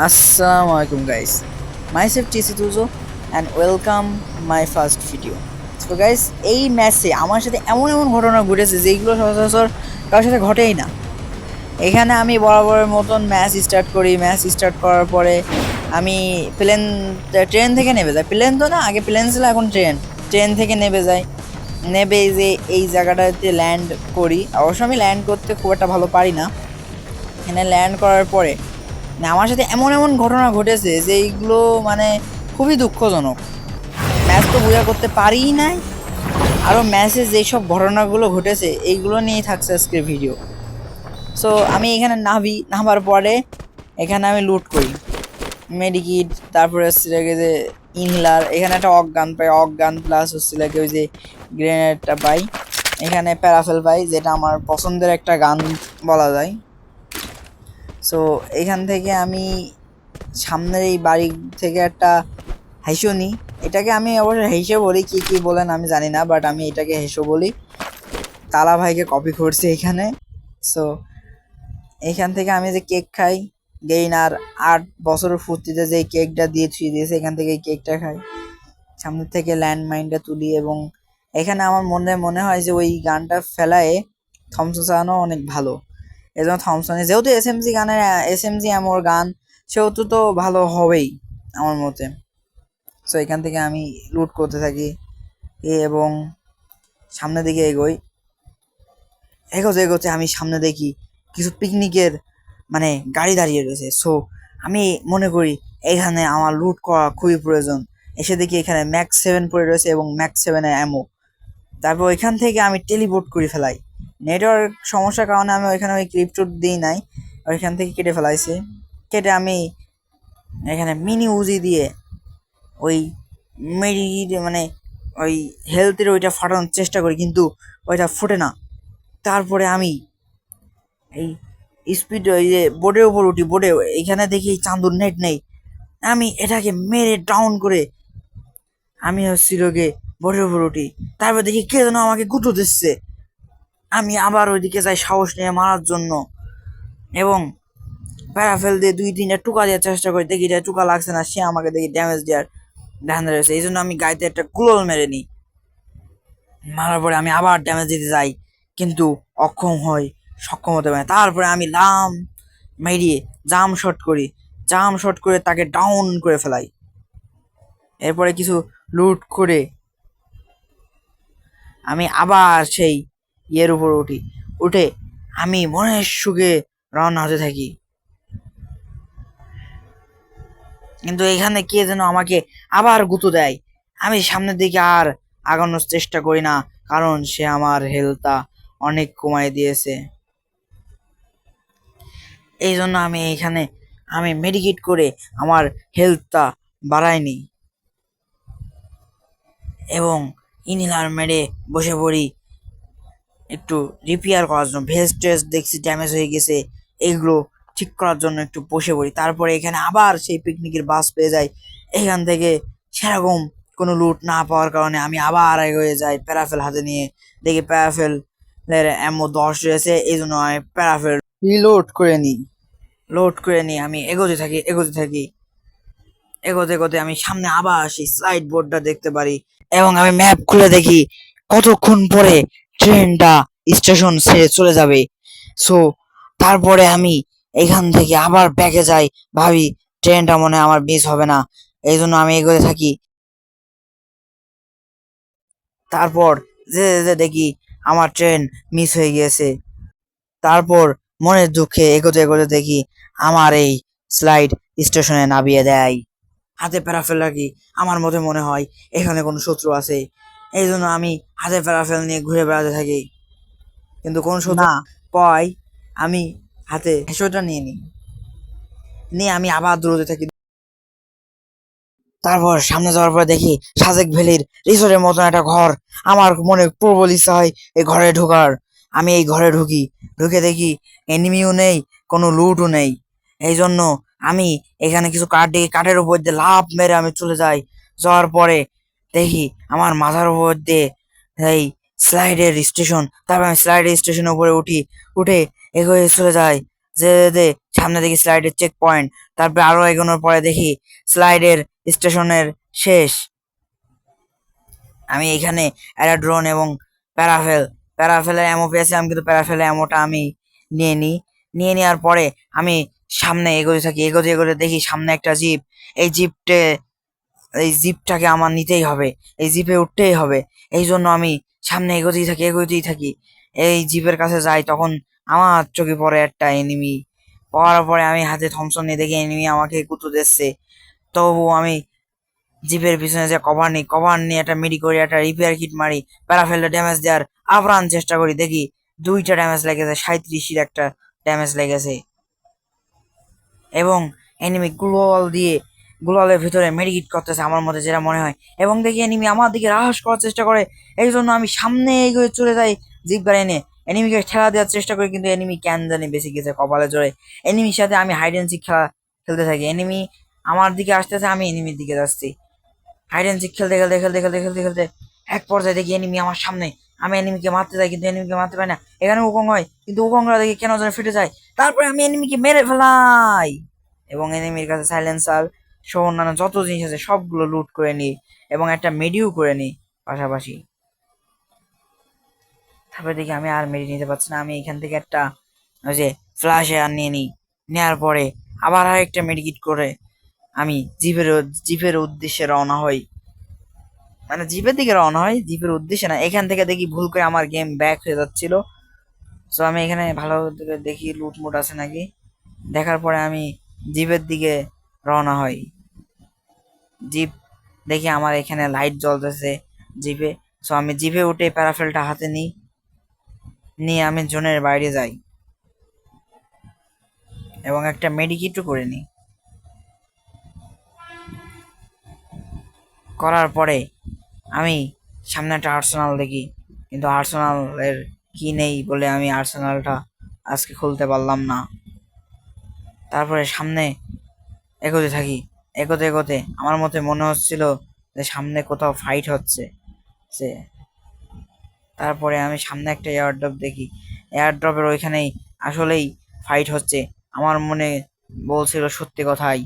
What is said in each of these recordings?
Assalamu alaikum guys. Myself TC Tuzo and welcome my first video. So, guys, এই ম্যাচে আমার সাথে এমন এমন ঘটনা ঘটেছে যেগুলো সচরাচর কারোর সাথে ঘটেই না। এখানে আমি বরাবরের মতন ম্যাচ স্টার্ট করি ম্যাচ স্টার্ট করার পরে আমি প্লেন ট্রেন থেকে নেমে যাই। প্লেন তো না, আগে প্লেন ছিল, এখন ট্রেন ট্রেন থেকে নেমে যাই। নেবে যে এই জায়গাটাতে ল্যান্ড করি। অবশ্য আমি ল্যান্ড করতে খুব একটা ভালো পারি না। এখানে ল্যান্ড করার পরে না, আমার সাথে এমন এমন ঘটনা ঘটেছে যে এইগুলো মানে খুবই দুঃখজনক। ম্যাচ তো বোঝা করতে পারিই নাই। আরও ম্যাচে যেসব ঘটনাগুলো ঘটেছে, এইগুলো নিয়েই থাকছে আজকের ভিডিও। সো আমি এখানে নাবি নামার পরে এখানে আমি লুট করি। মেডিকিট তারপরে হচ্ছে যে ইনহেলার এখানে একটা অজ্ঞান পাই, অজ্ঞান প্লাস হচ্ছে লাগে ওই যে গ্রেনেডটা পাই। এখানে প্যারাফেল পাই, যেটা আমার পছন্দের একটা গান বলা যায়। সো এখান থেকে আমি সামনের এই বাড়ি থেকে একটা হেসো নিই এটাকে আমি অবশ্য হেসে বলি, কি কি বলেন আমি জানি না বাট আমি এটাকে হেসো বলি। তালা ভাইকে কপি করছি এখানে। সো এখান থেকে আমি যে কেক খাই গেইন আর আট বছরের ফুর্তিতে যে কেকটা দিয়ে ছুঁয়ে দিয়েছে, এখান থেকে কেকটা খাই। সামনে থেকে ল্যান্ড মাইনটা তুলি এবং এখানে আমার মনে মনে হয় যে ওই গানটা ফেলায় থমসন চালানো অনেক ভালো। এই জন্য থমসনে যেহেতু এস এম জি গানের এস এম জি এমোর গান, সেহেতু তো ভালো হবেই আমার মতে। সো এখান থেকে আমি লুট করতে থাকি। এবং সামনের দিকে এগোই। এগোতে এগোতে আমি সামনে দেখি কিছু পিকনিকের মানে গাড়ি দাঁড়িয়ে রয়েছে। সো আমি মনে করি এখানে আমার লুট করা খুবই প্রয়োজন। এসে দেখি এখানে ম্যাক্স সেভেন পড়ে রয়েছে এবং ম্যাক্স সেভেনের অ্যামো তারপর ওইখান থেকে আমি টেলিপোর্ট করে ফেলাই। নেটওয়ার্ক সমস্যার কারণে আমি ওইখানে ওই ক্রিপ্টো দিই নাই, ওইখান থেকে কেটে ফেলাইছে। কেটে আমি এখানে মিনি উজি দিয়ে ওই মেডি মানে ওই হেলথের ওইটা ফাটানোর চেষ্টা করি, কিন্তু ওইটা ফুটে না। তারপরে আমি এই স্পিড ওই যে বোর্ডের উপর উঠি বোর্ডে এখানে দেখি চান্দুর নেট নেই। আমি এটাকে মেরে ডাউন করে আমি হচ্ছিল গে বোর্ডের উপর উঠি। তারপর দেখি কে যেন আমাকে গুঁতো দিচ্ছে। আমি আবার ওইদিকে যাই সাহস নিয়ে মারার জন্য। এবং প্যারাফেল দিয়ে দুই তিনটা টুকা দেওয়ার চেষ্টা করি, দেখি এটা টুকা লাগছে না, সে আমাকে দেখি ড্যামেজ দেওয়ার ধ্যান রয়েছে। এই জন্য আমি গাইতে একটা কুলোল মেরে নিই। মারার পরে আমি আবার ড্যামেজ দিতে যাই, কিন্তু অক্ষম হই, সক্ষম হতে পারে তারপরে আমি লাম মেরিয়ে জাম শট করি। জাম শট করে তাকে ডাউন করে ফেলাই। এরপরে কিছু লুট করে আমি আবার সেই ইয়ের উপর উঠি। উঠে আমি মনের সুখে রওনা হতে থাকি। কিন্তু এখানে কে যেন আমাকে আবার গুঁতো দেয়। আমি সামনের দিকে আর আগানোর চেষ্টা করি না, কারণ সে আমার হেলথটা অনেক কমায় দিয়েছে। এই জন্য আমি এখানে, আমি মেডিকেট করে আমার হেলথটা বাড়াইনি। এবং ইনহেলার মেরে বসে পড়ি একটু রিপেয়ার করার জন্য ভেস্ট টেস্ট দেখছি ড্যামেজ হয়ে গেছে এইগুলো ঠিক করার জন্য একটু বসে পড়ি। তারপরে এখানে আবার সেই পিকনিকের বাস পেয়ে যাই। এখান থেকে সেরকম কোনো লুট না পাওয়ার কারণে আমি আবার এগিয়ে যাই প্যারাফেল হাতে নিয়ে। দেখি প্যারাফেল এর এমন দশ রয়েছে, এই জন্য আমি প্যারাফেল রিলোড করে নিই। লোড করে নিই আমি এগোতে থাকি এগোতে থাকি। এগোতে এগোতে আমি সামনে আবার সেই স্লাইড বোর্ডটা দেখতে পারি এবং আমি ম্যাপ খুলে দেখি কতক্ষণ পরে ট্রেনটা স্টেশন ছেড়ে চলে যাবে। সো তারপরে আমি এখান থেকে আবার ব্যাকে যাই। ভাবি, ট্রেনটা মনে আমার মিস হবে না। এই জন্য আমি এগোতে থাকি। তারপর যে যে দেখি আমার ট্রেন মিস হয়ে গিয়েছে। তারপর মনের দুঃখে এগোতে এগোতে দেখি আমার এই স্লাইড স্টেশনে নামিয়ে দেয়। হাতে প্যারাফেল রাখি। আমার মতে মনে হয় এখানে কোনো শত্রু আছে। এই জন্য আমি হাতে প্যারাফেল নিয়ে ঘুরে বেড়াতে থাকি। কিন্তু কোনো না। পাই আমি হাতে হেসোটা নিয়ে নিই। নিয়ে আমি আবার দৌড়তে থাকি। তারপর সামনে যাওয়ার পর দেখি সাজেক ভ্যালির রিসোর্টের মতন একটা ঘর। আমার মনে প্রবল ইচ্ছা হয় এই ঘরে ঢোকার। আমি এই ঘরে ঢুকি। ঢুকে দেখি এনিমিও নেই কোনো লুটও নেই। এই জন্য আমি এখানে কিছু কাঠ দিয়ে কাঠের উপর দিয়ে লাফ মেরে আমি চলে যাই। যাওয়ার পরে দেখি, আমার মাথার উপর দিয়ে এই স্লাইডের স্টেশন। তারপর আমি স্লাইডের স্টেশনের উপরে উঠি, উঠে এগোয়ে চলে যাই। যে সামনে দেখি স্লাইডের চেক পয়েন্ট তারপরে আরও এগোনোর পরে দেখি স্লাইডের স্টেশনের শেষ। আমি এখানে অ্যারাড্রোন এবং প্যারাফেল প্যারাফেলের অ্যামো পেয়েছিলাম কিন্তু প্যারাফেলের অ্যামোটা আমি নিয়ে নিই নিয়ে নেওয়ার পরে আমি সামনে এগোতে থাকি। এগোতে এগোতে দেখি সামনে একটা জিপ এই জিপটে এই জিপটাকে আমার নিতেই হবে, এই জিপে উঠতেই হবে। এই জন্য আমি সামনে এগোতেই থাকি এগোতেই থাকি। এই জিপের কাছে যাই, তখন আমার চোখে পড়ে একটা এনিমি পড়ার পরে আমি হাতে থমসন নিয়ে দেখি এনিমি আমাকে কুতু দিচ্ছে। তবু আমি জিপের পিছনে যে কভার নিই কভার নিয়ে একটা মিডি করি একটা রিপেয়ার কিট মারি প্যারাফেলটা ড্যামেজ দেওয়ার আপ্রাণ চেষ্টা করি। দেখি দুইটা ড্যামেজ লেগেছে সাঁত্রিশের একটা ড্যামেজ লেগেছে। এবং এনিমি গ্লোয়াল দিয়ে গ্লোয়ালের ভিতরে মেডিকেট করতেছে আমার মধ্যে যেটা মনে হয়। এবং দেখি এনিমি আমার দিকে রাহাস করার চেষ্টা করে এই জন্য আমি সামনে এগিয়ে চলে যাই জিপ এনে। এনিমিকে খেলা দেওয়ার চেষ্টা করি, কিন্তু এনিমি ক্যান জানি বেশি গেছে কপালে জোরে। এনিমির সাথে আমি হাইড অ্যান্ড সিক খেলা খেলতে থাকি। এনিমি আমার দিকে আসতেছে, আমি এনিমির দিকে যাচ্ছি। হাইড অ্যান্ড সিক খেলতে খেলতে খেলতে খেলতে খেলতে খেলতে এক পর্যায়ে দেখি এনিমি আমার সামনে। আমি এনিমিকে মারতে যাই, কিন্তু এনিমিকে মারতে পারি না। এখানে উকং হয়, কিন্তু উকংরা দেখি কেন যেন ফেটে যায়। তারপরে আমি এনিমিকে মেরে ফেলাই। এবং এনিমির কাছে সাইলেন্সার সহ অন্যান্য যত জিনিস আছে সবগুলো লুট করে নিই এবং একটা মেডিও করে নিই পাশাপাশি। তারপরে দেখি আমি আর মেডি নিতে পারছি না। আমি এখান থেকে একটা ওই যে ফ্লাশ এয়ার নিয়ে নিই। নেওয়ার পরে আবার আর একটা মেডিকিট করে আমি জিপের জিপের উদ্দেশ্যে রওনা হই। মানে জিপের দিকে রওনা হয় জিপের উদ্দেশ্যে না। এখান থেকে দেখি ভুল করে আমার গেম ব্যাক হয়ে যাচ্ছিল। সো আমি এখানে ভালো দেখি লুটমুট আছে নাকি। দেখার পরে আমি জিপের দিকে রওনা হই জিপ দেখি আমার এখানে লাইট জ্বলতেছে জিপে। সো আমি জিপে উঠে প্যারাফেলটা হাতে নিই, নিয়ে আমি জোনের বাইরে যাই। এবং একটা মেডিকিটও করে নিই। করার পরে আমি সামনে একটা আর্সেনাল দেখি, কিন্তু আর্সেনালের কি নেই বলে আমি আর্সেনালটা আজকে খুলতে পারলাম না। তারপরে সামনে এগোতে থাকি। এগোতে এগোতে আমার মতে মনে হচ্ছিল যে সামনে কোথাও ফাইট হচ্ছে। সে তারপরে আমি সামনে একটা এয়ারড্রপ দেখি। এয়ারড্রপের ওইখানেই আসলেই ফাইট হচ্ছে। আমার মনে বলছিল সত্যি কথাই।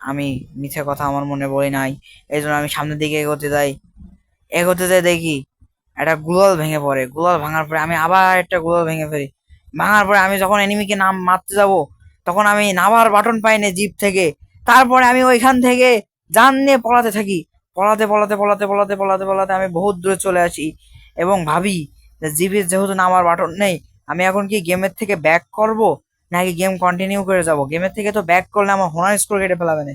আমি মিথ্যে কথা আমার মনে বলি নাই। এই জন্য আমি সামনের দিকে এগোতে যাই। এগোতে যাই দেখি একটা গুলাল ভেঙে পড়ে। গুলাল ভাঙার পরে আমি আবার একটা গুলাল ভেঙে ফেলি। ভাঙার পরে আমি যখন এনিমিকে নাম মারতে যাব, তখন আমি নামার বাটন পাই না জিপ থেকে। তারপরে আমি ওইখান থেকে যান নিয়ে পলাতে থাকি। পড়াতে পলাতে পলাতে পলাতে পলাতে পলাতে আমি বহুত দূরে চলে আসি এবং ভাবি যে জিপের যেহেতু নামার বাটন নেই, আমি এখন কি গেমের থেকে ব্যাক করব নাকি গেম কন্টিনিউ করে যাব? গেমের থেকে তো ব্যাক করলে আমার হোনার স্কোর কেটে ফেলাবে না।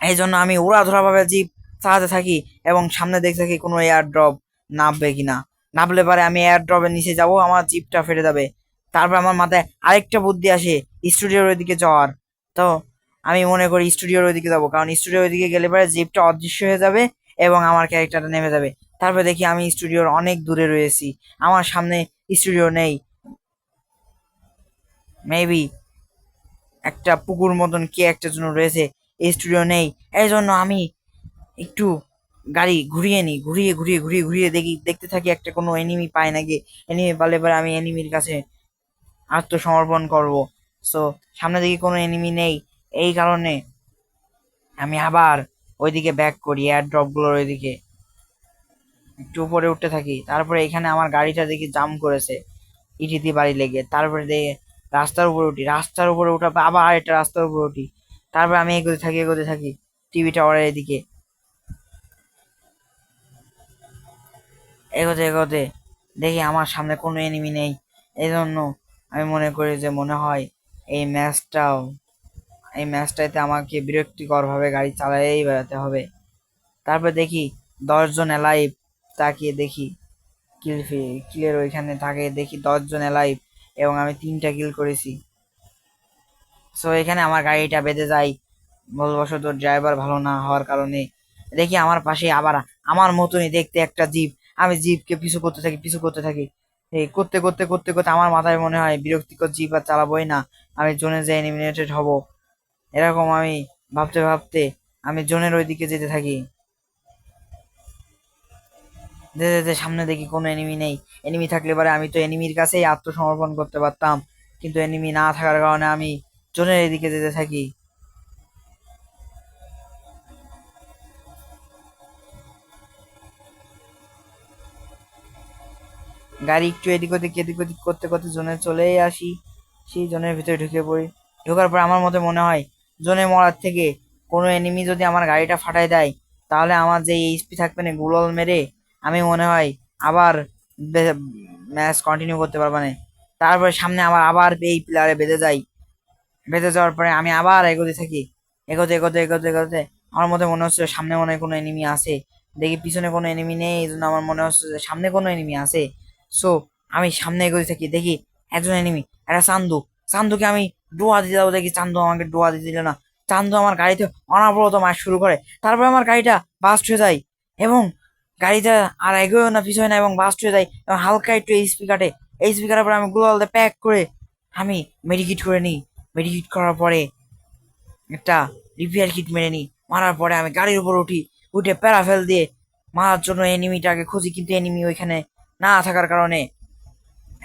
এই জন্য আমি উড়াধুরাভাবে জিপ চালাতে থাকি এবং সামনে দেখতে থাকি কোনো এয়ার ড্রপ নামবে কিনা। নামলে পারে আমি এয়ার ড্রপের নিচে যাব, আমার জিপটা ফেটে যাবে। তারপর আমার মাথায় আরেকটা বুদ্ধি আসে স্টুডিওর ওইদিকে যাওয়ার। তো আমি মনে করি স্টুডিওর ওইদিকে যাব। কারণ স্টুডিওর ওইদিকে গেলে পরে জিপটা অদৃশ্য হয়ে যাবে এবং আমার ক্যারেক্টারটা নেমে যাবে। তারপরে দেখি আমি স্টুডিওর অনেক দূরে রয়েছি। আমার সামনে স্টুডিও নেই। মেবি একটা পুকুর মতন কে একটা জন্য রয়েছে, এই স্টুডিও নেই। এই জন্য আমি একটু গাড়ি ঘুরিয়ে নিই। ঘুরিয়ে ঘুরিয়ে ঘুরিয়ে ঘুরিয়ে দেখি, দেখতে থাকি একটা কোনো এনিমি পায় নাকি। এনিমি পালে পরে আমি এনিমির কাছে আত্মসমর্পণ করব। সো সামনে দিকে কোনো এনিমি নেই। এই কারণে আমি আবার ওইদিকে ব্যাক করি এয়ার ড্রপগুলোর ওইদিকে। একটু উপরে উঠতে থাকি। তারপরে এখানে আমার গাড়িটা দেখি জাম করেছে, ইটিতে বাড়ি লেগে। তারপরে দেখে রাস্তার উপরে উঠি। রাস্তার উপরে উঠা আবার আরেকটা রাস্তার উপরে উঠি। তারপরে আমি এগোতে থাকি এগোতে থাকি। টিভি টাওয়ারের এদিকে। এগোতে এগোতে দেখি আমার সামনে কোনো এনিমি নেই। এই জন্য আমি মনে করি যে মনে হয় এই ম্যাচটাও এই ম্যাচটাতে আমাকে বিরক্তিকরভাবে গাড়ি চালাইয়েই বেড়াতে হবে। তারপর দেখি দশজন এলাইভ তাকিয়ে দেখি কিল কিলের ওইখানে থাকে, দেখি দশজন এলাইভ এবং আমি তিনটা কিল করেছি। সো এখানে আমার গাড়িটা বেঁধে যায়। ভুলবশত ড্রাইভার ভালো না হওয়ার কারণে দেখি আমার পাশে আবার আমার মতনই দেখতে একটা জিপ আমি জিপকে পিছু করতে থাকি, পিছু করতে থাকি। এই করতে করতে করতে করতে আমার মাথায় মনে হয় বিরক্তিকর জিপ আর চালাবোই না। আমি জোনে যে এলিমিনেটেড হব। এরকম আমি ভাবতে ভাবতে আমি জোনের ওইদিকে যেতে থাকি। যেতে যেতে সামনে দেখি কোনো এনিমি নেই। এনিমি থাকলে পরে আমি তো এনিমির কাছেই আত্মসমর্পণ করতে পারতাম। কিন্তু এনিমি না থাকার কারণে আমি জোনের এদিকে যেতে থাকি। গাড়ি একটু এদিক ওদিক এদিক ওদিক করতে করতে জোনে চলেই আসি। সেই জোনের ভিতরে ঢুকে পড়ি। ঢোকার পর আমার মতে মনে হয় জোনে মরার থেকে কোনো এনিমি যদি আমার গাড়িটা ফাটাই দেয়, তাহলে আমার যে এইচপি থাকবে না, গুলল মেরে আমি মনে হয় আবার ম্যাচ কন্টিনিউ করতে পারব না। তারপরে সামনে আমার আবার এই প্লেয়ারে বেঁধে যাই বেঁধে যাওয়ার পরে আমি আবার এগোতে থাকি। এগোতে এগোতে এগোতে এগোতে আমার মধ্যে মনে হচ্ছে সামনে মনে হয় কোনো এনিমি আছে। দেখি পিছনে কোনো এনিমি নেই, এই জন্য আমার মনে হচ্ছে যে সামনে কোনো এনিমি আছে। সো আমি সামনে এগোতে থাকি। দেখি একজন এনিমি একটা চান্দু। চান্দুকে আমি ডোয়া দিতে যাব দেখি, চান্দু আমাকে ডোয়া দিতে দিল না। চান্দু আমার গাড়িতে অনাবরত মার শুরু করে। তারপরে আমার গাড়িটা বাস্ট হয়ে যায় এবং গাড়িটা আর এগোয় না, পিছয় না এবং বাস্ট হয়ে যায় এবং হালকা একটু এই স্পিকারে এই স্পিকারের পরে আমি গ্লোয়ালতে প্যাক করে আমি মেডিকিট করে নিই। মেডিকিট করার পরে একটা রিপেয়ার কিট মেরে নিই। মারার পরে আমি গাড়ির উপর উঠি, উঠে প্যারাফেল দিয়ে মারার জন্য এনিমিটাকে খুঁজি, কিন্তু এনিমি ওইখানে না থাকার কারণে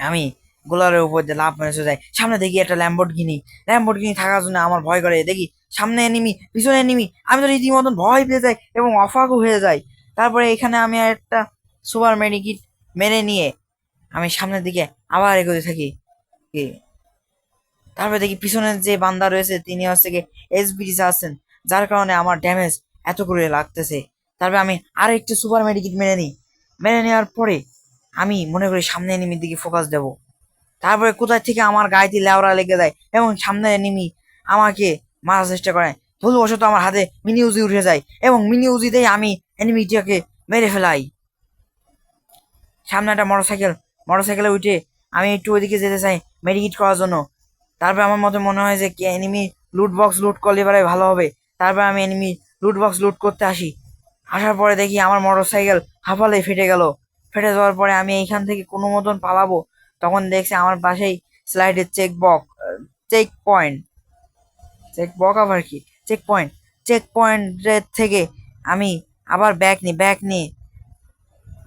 আমি গোলারের উপর দিয়ে লাভ মেরে চলে যাই সামনে দেখি একটা ল্যাম্বোর্গিনি ল্যাম্বোর্গিনি থাকার জন্য আমার ভয় করে। দেখি, সামনে এনিমি পিছনে এনিমি আমি তো রীতিমতন ভয় পেয়ে যাই এবং অফাকও হয়ে যাই। তারপরে এখানে আমি একটা সুপার মেডিকিট মেরে নিয়ে আমি সামনের দিকে আবার এগোতে থাকি। কি? তারপরে দেখি পিছনের যে বান্দা রয়েছে, তিনি হচ্ছে গিয়ে এসবিটি আছেন যার কারণে আমার ড্যামেজ এত করে লাগতেছে। তারপরে আমি আর একটু সুপার মেডিকিট মেরে নিই। মেরে নেওয়ার পরে আমি মনে করি সামনে এনিমির দিকে ফোকাস দেব। তারপরে কোথায় থেকে আমার গায়েতে লেওড়া লেগে যায় এবং সামনে এনিমি আমাকে মারার চেষ্টা করে। ভুলবশত আমার হাতে মিনি উজি উঠে যায় এবং মিনি উজিতেই আমি এনিমিটাকে মেরে ফেলাই। সামনে একটা মোটরসাইকেল, মোটরসাইকেলে উঠে আমি একটু ওইদিকে যেতে চাই মেডিকেট করার জন্য। তারপর আমার মতে মনে হয় যে এনিমি লুট বক্স লুট করলে এবারে ভালো হবে। তারপর আমি এনিমি লুট বক্স লুট করতে আসি। আসার পরে দেখি আমার মোটরসাইকেল হাফালে ফেটে গেল। ফেটে যাওয়ার পরে আমি এইখান থেকে কোনো মতন পালাবো তখন দেখছি আমার পাশেই স্লাইডের চেক বক চেক পয়েন্ট চেক বক আবার কি? চেক পয়েন্ট চেক পয়েন্টের থেকে আমি আবার ব্যাগ নিই ব্যাগ নিয়ে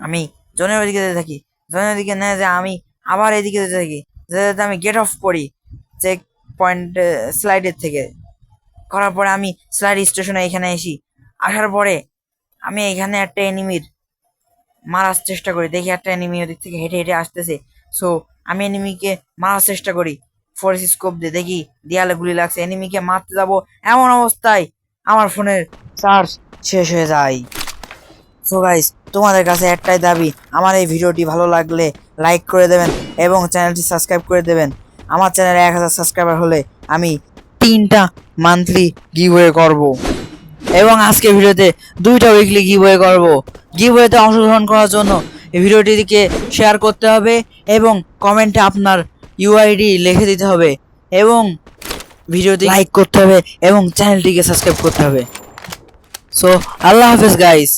আমি জনের ওদিকে যেতে থাকি। জনের ওদিকে না যে আমি আবার এদিকে যেতে থাকি। যেতে যেতে আমি গেট অফ করি চেক পয়েন্ট স্লাইডের থেকে। করার পরে আমি স্লাইড স্টেশনে এখানে আসি আসার পরে আমি এখানে একটা এনিমির মারার চেষ্টা করি। দেখি একটা এনিমি ওদিক থেকে হেঁটে হেঁটে আসতেছে। সো আমি এনিমিকে মারার চেষ্টা করি। ফোর্স স্কোপ দিয়ে দেখি, দেয়ালে গুলি লাগছে। এনিমিকে মারতে যাব এমন অবস্থায় আমার ফোনের চার্জ শেষ হয়ে যায়। সো গাইস তোমাদের কাছে একটাই দাবি, আমার এই ভিডিওটি ভালো লাগলে লাইক করে দেবেন এবং চ্যানেলটি সাবস্ক্রাইব করে দেবেন। আমার চ্যানেলে এক হাজার সাবস্ক্রাইবার হলে আমি তিনটা মান্থলি গিভওয়ে করব। এবং আজকে ভিডিওতে দুইটা উইকলি গিভওয়ে করব। গিভওয়েতে অংশগ্রহণ করার জন্য এই ভিডিওটিকে শেয়ার করতে হবে। এবং কমেন্টে আপনার ইউআইডি লিখে দিতে হবে এবং ভিডিওটি লাইক করতে হবে এবং চ্যানেলটিকে সাবস্ক্রাইব করতে হবে। সো আল্লাহ হাফেজ গাইস